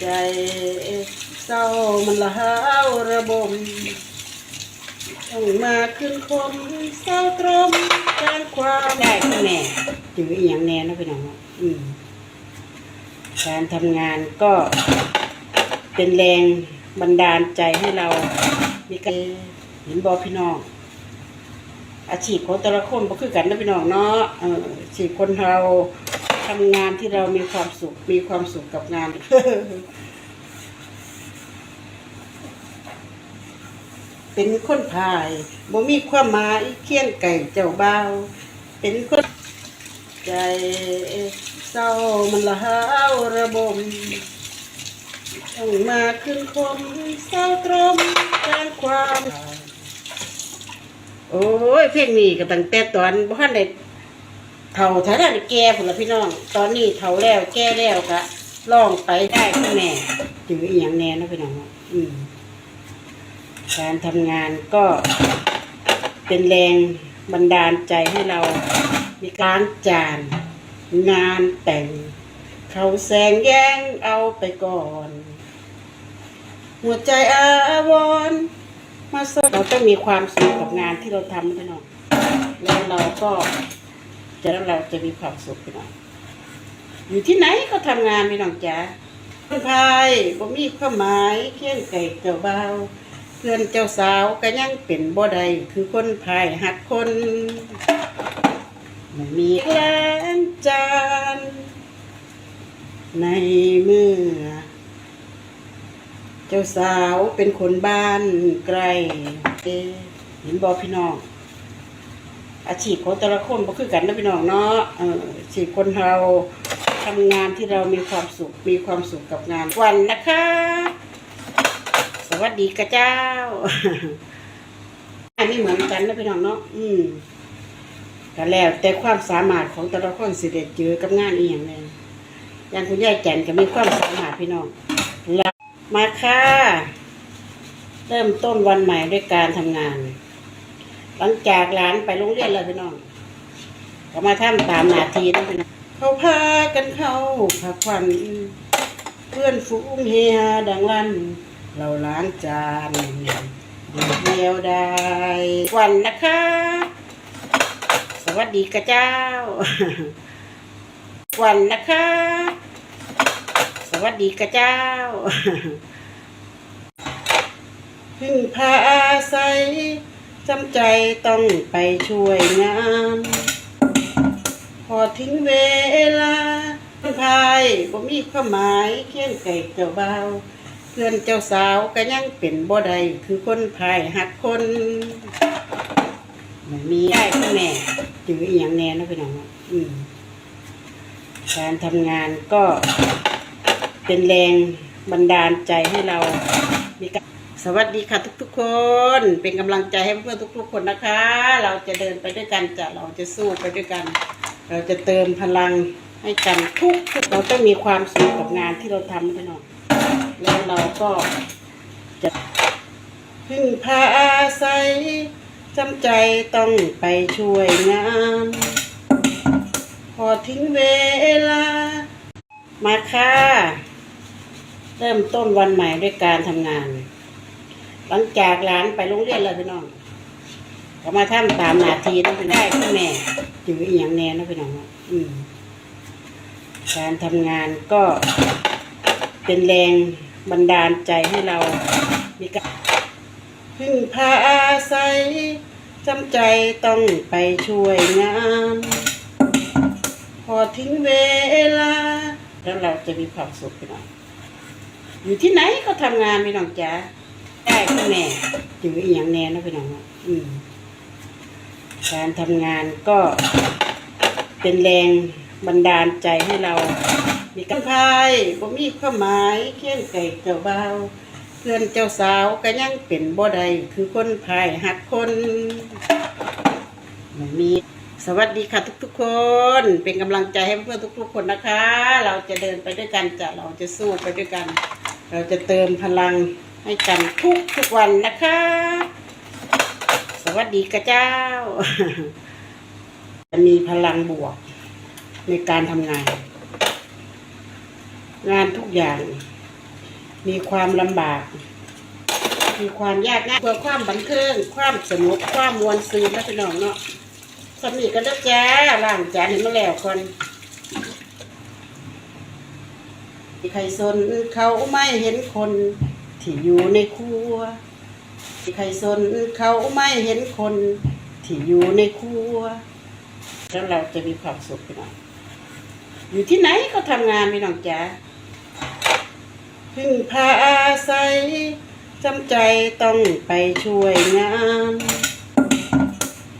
ใจเศร้ามันละหาวระบมต้องมาขึ้นคมเศร้าตรมแจ้งความได้คุณแม่จืออีหยังแน่เนาะพี่น้องเนาะอืมการทำงานก็เป็นแรงบันดาลใจให้เรามีการเห็นบอพี่น้อง อาชีพของแต่ละคนก็คือกันนะพี่น้องเนาะเอออาชีพคนเรา ทำงานที่เรามีความสุข มีความสุขกับงาน เป็นคนพายบ่มีความหมายเคียงไก่เจ้าบ่าวเป็นคนใจเศร้ามันละหาวระบมต้องมาขึ้นคมเศร้าตรมการความ โอ้ยเพลงนี้ก็ตั้งแต่ตอนบ้านได้ เฒ่าฐานแก่พุ่นละพี่น้อง ตอนนี้เฒ่าแล้วแก่แล้วก็ร้องไปได้คุณแม่จืออีหยังแน่นะพี่น้องอืมการทำงานก็เป็นแรงบันดาลใจให้เรา มีการจาน งานแต่ง เขาแสงแย้งเอาไปก่อน หัวใจอาวรมาสเราต้องมีความสุขกับงานที่เราทำพี่น้องแล้วเราก็ จะแล้วเราจะมีความสุขพี่น้องอยู่ที่ไหนก็ทำงานพี่น้องจ๋าคนพายบ่มีความหมายเคียงไก่เจ้าบ่าวเพื่อนเจ้าสาวก็ยังเป็นบ่ใดคือคนพายหักคนไม่มีแคลนจานในเมื่อ เจ้าสาวเป็นคนบ้านไกลเอ๊ะเห็นบอพี่น้อง อาชีพของแต่ละคนก็คือกันนะพี่น้องเนาะอาชีพคนเราทำงานที่เรามีความสุขมีความสุขกับงานวันนะคะ สวัสดีกระเจ้า อันนี้เหมือนกันนะพี่น้องเนาะอืมก็แล้วแต่ความสามารถของแต่ละคนสิเด็ดเจอกับงานอีกอย่างหนึงอย่างคุณยายแก่นก็มีความสามารถพี่น้องมาค่ะ เริ่มต้นวันใหม่ด้วยการทำงาน หลังจากหลานไปโรงเรียนแล้วพี่น้องก็มาทำตามหน้าที่นะพี่น้องเขาพากันเข้าพักผ่อนเพื่อนฝูงเฮียดังลั่นเราล้างจานเดียวได้วันนะคะ สวัสดีกระเจ้า วันนะคะ สวัสดีกระเจ้าพึ่งพาอาศัย จำใจต้องไปช่วยงาน พอทิ้งเวลาพายบ่มีความหมายเคียงไก่เจ้าบ่าวเพื่อนเจ้าสาวก็ยังเป็นบ่ใดคือคนพายหักคนไม่มีได้คุณแม่จืออีหยังแน่เนาะพี่น้องเนาะอืมการทำงานก็เป็นแรงบันดาลใจให้เรามีการ สวัสดีค่ะทุกๆ คน เป็นกำลังใจให้เพื่อนทุก ๆ คนนะคะ เราจะเดินไปด้วยกันจะเราจะสู้ไปด้วยกัน เราจะเติมพลังให้กันทุกๆเราต้องมีความสุขกับงานที่เราทำพี่น้องแล้วเราก็จะพึ่งพาอาศัยจำใจต้องไปช่วยงาน พอทิ้งเวลา มาค่ะ เริ่มต้นวันใหม่ด้วยการทำงาน หลังจากหลานไปโรงเรียนแล้วพี่น้องก็มาทำตามหน้าที่นะพี่นได้คุณแม่จืออีหยังแน่นะพี่น้องอืมการทำงานก็เป็นแรงบันดาลใจให้เรา มีการพึ่งพาอาศัยจำใจต้องไปช่วยงาน พอทิ้งเวลา แล้วเราจะมีความสุขพี่น้องอยู่ที่ไหนก็ทำงานพี่น้องจ๋า ได้คุณแม่จืออีหยังแน่นะพี่น้องอืมการทำงานก็เป็นแรงบันดาลใจให้เรา มีการพายบ่มีควาหมายเคียงไก่เจ้าบ่าวเพื่อนเจ้าสาวก็ยังเป็นบ่ใดคือคนพายหักคนมีสวัสดีค่ะทุกๆ คน เป็นกำลังใจให้เพื่อนทุก ๆ คนนะคะ เราจะเดินไปด้วยกันจะเราจะสู้ไปด้วยกัน เราจะเติมพลัง ให้กันทุกทุกๆวันนะคะ สวัสดีกระเจ้า จะมีพลังบวกในการทำงาน งานทุกอย่าง มีความลำบาก มีความยากง่ายเพื่อความบันเทิงความสนุกความมวลซื่นนะพี่น้องเนาะสำนีกันแล้วจ้าล้างจานให้มาแล้วก่อนใครสนเขาไม่เห็นคน ที่อยู่ในครัวใครสนเขาไม่เห็นคน ที่อยู่ในครัว แล้วเราจะมีความสุขพี่น้องอยู่ที่ไหนก็ทำงานพี่น้องจ๋าพึ่งพาอาศัยจำใจต้องไปช่วยงาน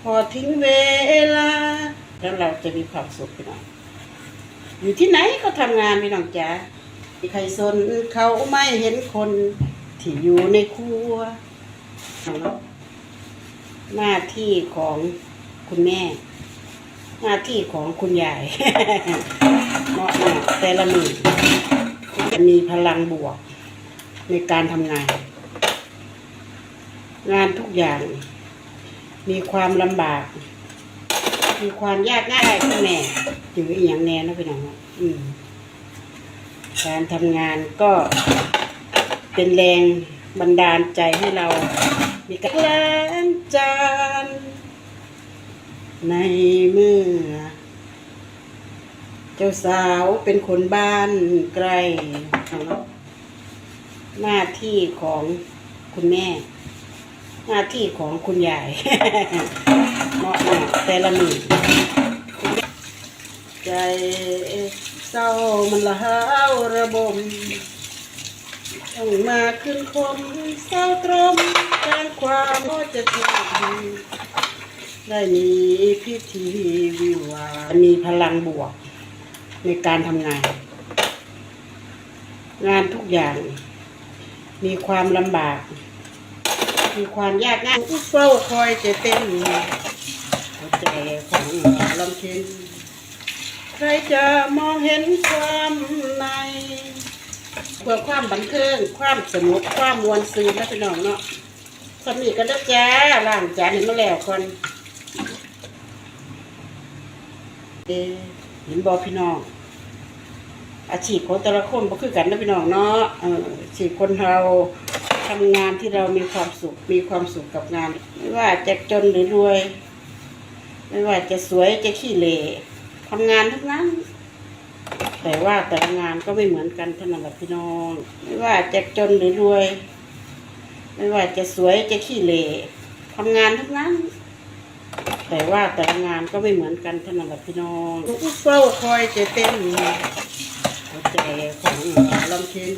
พอทิ้งเวลา แล้วเราจะมีความสุขพี่น้องอยู่ที่ไหนก็ทำงานพี่น้องจ๋าใครสนเขาไม่เห็นคน ที่อยู่ในครัวหน้าที่ของคุณแม่ หน้าที่ของคุณยายเนาะเนาะแต่ละมือจะมีพลังบวกในการทำงาน งานทุกอย่าง มีความลำบาก มีความยากง่ายคุณแม่จืออีหยังแน่นะพี่น้องเนาะอืมการทำงานก็ เป็นแรงบันดาลใจให้เรา มีการล้างจานในเมื่อ เจ้าสาวเป็นคนบ้านไกลหน้าที่ของคุณแม่ หน้าที่ของคุณยายเนาะเนาะแต่ละมือใจเศร้ามันละห้าวระบม ต้องมาขึ้นคมเศร้าตรมการความก็จะถูกดีได้มีพิธีวิวามีพลังบวกในการทำงาน งานทุกอย่าง มีความลำบาก มีความยากง่ายผู้เฝ้าคอยจะเต้นหัวใจของลำเค็นใครจะมองเห็นความใน เพื่อความบันเทิงความสนุกความมวลซื่นนะพี่น้องเนาะสำนีกันแล้วจ้าล้างจานให้มาแล้วก่อนเอเห็นบอพี่น้อง อาชีพของแต่ละคนบ่คือกันนะพี่น้องเนาะอาชีพคนเราทำงานที่เรามีความสุขมีความสุขกับงาน ไม่ว่าจะจนหรือรวย ไม่ว่าจะสวยจะขี้เหร่ทำงานทั้งนั้น แต่ว่าแต่ละงานก็ไม่เหมือนกันท่านั้นแหละพี่น้อง ไม่ว่าจะจนหรือรวย ไม่ว่าจะสวยจะขี้เหร่ทำงานทั้งนั้น แต่ว่าแต่ละงานก็ไม่เหมือนกันท่านั้นแหละพี่น้องผู้เฝ้าคอยจะเต้นหัวใจของลำเค็น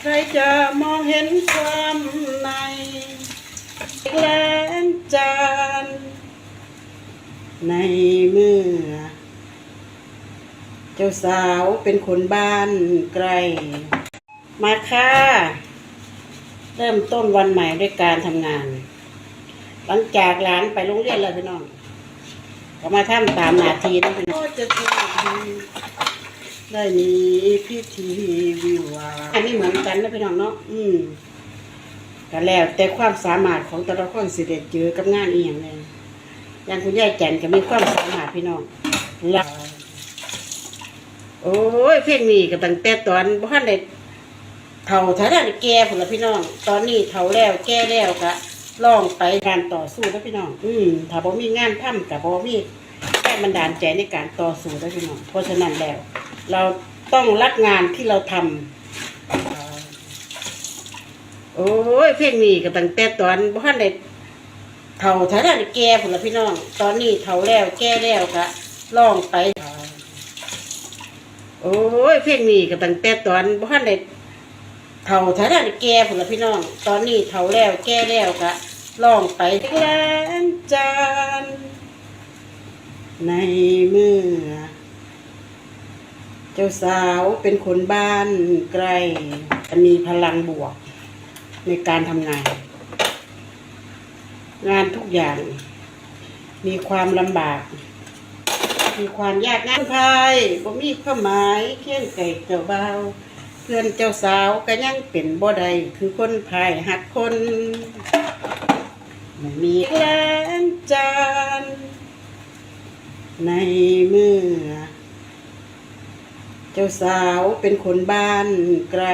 ใครจะมองเห็นความในแกลนจานในเมื่อ จ้าสาวเป็นคนบ้านไกล มาค่ะ เริ่มต้นวันใหม่ด้วยการทำงาน หลังจากหลานไปโรงเรียนแล้วพี่น้องก็มาทำตามนาทีนะพี่น้องจะถูกดีได้มีพิธีวิวาอันนี้เหมือนกันนะพี่น้องเนาะอืมก็แล้วแต่ความสามารถของแต่ละคนสิเด็ดเจอกับงานอีกอย่างหนึ่งอย่างคุณยายแจนก็มีความสามารถพี่น้องลา โอ้ยเพลงนี้ก็ตั้งแต่ตอนบ้านได้เท่าฐานแก่ผุนละพี่น้อง ตอนนี้เท่าแล้วแก่แล้วก็ล่องไปการต่อสู้นะพี่น้อง อืมถ้าบ่มีงานทำกับบ่มีแรงบันดาลใจในการต่อสู้นะพี่น้อง เพราะฉะนั้นแล้ว เราต้องรักงานที่เราทำโอ้ยเพลงนี้ก็ตั้งแต่ตอนบ้านได้เท่าฐานแก่ผุนละพี่น้อง ตอนนี้เท่าแล้วแก่แล้วก็ล่องไป โอ้ยเพลงนี้ก็ตั้งแต่ตอนบ้านได้เท่าฐานะแก่ผุนละพี่น้อง ตอนนี้เท่าแล้วแก่แล้วก็ร้องไปแกลนจานในเมื่อ เจ้าสาวเป็นคนบ้านไกลจะมีพลังบวก ในการทำงาน งานทุกอย่าง มีความลำบาก มีความยากง่ายพายบ่มีความหมายเคียงไก่เจ้าบ่าวเพื่อนเจ้าสาวก็ยังเป็นบ่ใดคือคนพายหักคนไม่มีแกลนจานในเมื่อ เจ้าสาวเป็นคนบ้านไกล